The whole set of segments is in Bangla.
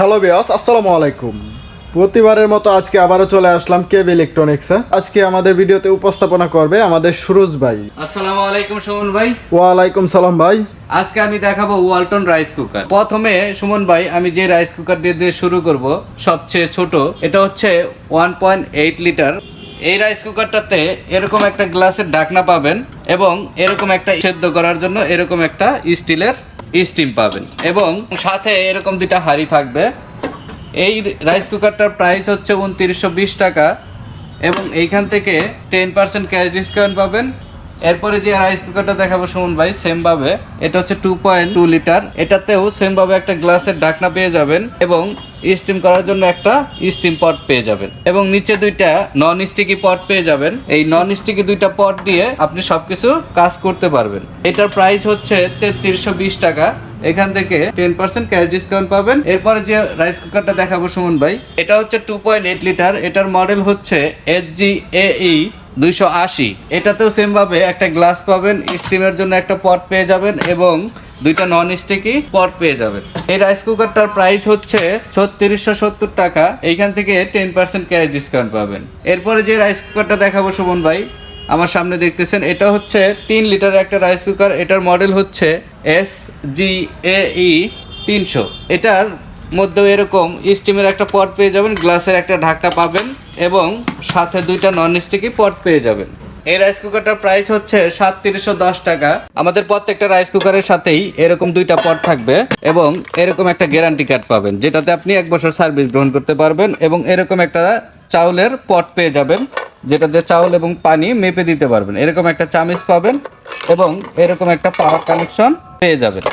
হ্যালো বিয়াস আসসালামু আলাইকুম প্রতিবারের মতো আজকে আবারও চলে আসলাম কেব ইলেকট্রনিক্সে আজকে আমাদের ভিডিওতে উপস্থাপনা করবে আমাদের সুরজ ভাই। আসসালামু আলাইকুম সুমন ভাই। ওয়ালাইকুম সালাম ভাই। আজকে আমি দেখাবো ওয়ালটন রাইস কুকার প্রথমে সুমন ভাই আমি যে রাইস কুকার দিয়ে দিয়ে শুরু করব সবচেয়ে ছোট এটা হচ্ছে ওয়ান পয়েন্ট এইট লিটার এই রাইস কুকারটাতে এরকম একটা গ্লাসের ঢাকনা পাবেন এবং এরকম একটা সেদ্ধ করার জন্য এরকম একটা স্টিলের স্টিম পাবেন। এবং সাথে এরকম দুইটা হাঁড়ি থাকবে। এই রাইস কুকারটার প্রাইস হচ্ছে উনত্রিশশো টাকা। এবং এইখান থেকে টেন পার্সেন্ট ক্যাশ ডিসকাউন্ট পাবেন। এরপরে যে রাইস কুকারটা দেখাবো সুমন ভাই সেম ভাবে। এটা হচ্ছে টু পয়েন্ট টু লিটার এটাতেও সেম ভাবে একটা গ্লাসের ঢাকনা পেয়ে যাবেন এবং স্টিম করার জন্য একটা স্টিম পট পেয়ে যাবেন। এবং নিচে দুইটা নন স্টিকি পট পেয়ে যাবেন। এই নন স্টিকি দুইটা পট দিয়ে আপনি সবকিছু কাজ করতে পারবেন। এটার প্রাইস হচ্ছে তেত্রিশশো বিশ টাকা। এখান থেকে টেন পার্সেন্ট ক্যাশ ডিসকাউন্ট পাবেন। এরপরে যে রাইস কুকারটা দেখাবো সুমন ভাই, এটা হচ্ছে টু পয়েন্ট এইট লিটার এটার মডেল হচ্ছে এইচ জি এই দুইশো আশি। এটাতেও সেমভাবে একটা গ্লাস পাবেন স্টিমের জন্য একটা পট পেয়ে যাবেন এবং দুইটা নন স্টিকি পট পেয়ে যাবেন। এই রাইস কুকারটার প্রাইস হচ্ছে ছত্রিশশো সত্তর টাকা। এইখান থেকে টেন পার্সেন্ট ক্যাশ ডিসকাউন্ট পাবেন। এরপরে যে রাইস কুকারটা দেখাবো সুমন ভাই, আমার সামনে দেখতেছেন, এটা হচ্ছে তিন লিটার একটা রাইস কুকার এটার মডেল হচ্ছে এস জি এ ই তিনশো। এটার মধ্যেও এরকম স্টিমের একটা পট পেয়ে যাবেন গ্লাসের একটা ঢাকনা পাবেন। এবং সাথে দুইটা নন স্টিকি পট পেয়ে যাবেন। এই রাইস কুকারটার প্রাইস হচ্ছে সাতত্রিশশো দশ টাকা। আমাদের প্রত্যেকটা রাইস কুকারের সাথেই এরকম দুইটা পট থাকবে এবং এরকম একটা গ্যারান্টি কার্ড পাবেন, যেটাতে আপনি এক বছর সার্ভিস গ্রহণ করতে পারবেন এবং এরকম একটা চাউলের পট পেয়ে যাবেন, যেটাতে চাউল এবং পানি মেপে দিতে পারবেন। এরকম একটা চামিচ পাবেন এবং এরকম একটা পাওয়ার কানেকশন পেয়ে যাবেন।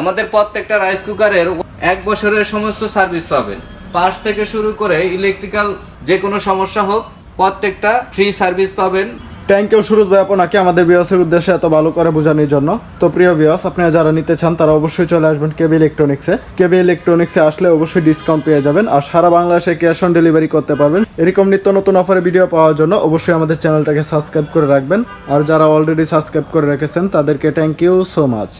আমাদের প্রত্যেকটা রাইস কুকারের এক বছরের সমস্ত সার্ভিস পাবেন। পার্টস থেকে শুরু করে ইলেকট্রিক্যাল যে কোনো সমস্যা হোক, প্রত্যেকটা ফ্রি সার্ভিস পাবেন। থ্যাংক ইউ সুরজ ভাই, আপনাকে আমাদের বিয়াসের উদ্দেশ্যে এত ভালো করে বোঝানোর জন্য। তো প্রিয় বিয়াস আপনারা যারা নিতে চান, তারা অবশ্যই চলে আসবেন কেবি ইলেকট্রনিক্সে কেবি ইলেকট্রনিক্সে আসলে অবশ্যই ডিসকাউন্ট পেয়ে যাবেন আর সারা বাংলাদেশে ক্যাশ অন ডেলিভারি করতে পারবেন। এরকম নিত্য নতুন অফারে ভিডিও পাওয়ার জন্য অবশ্যই আমাদের চ্যানেলটাকে সাবস্ক্রাইব করে রাখবেন। আর যারা অলরেডি সাবস্ক্রাইব করে রেখেছেন, তাদেরকে থ্যাংক ইউ সো মাচ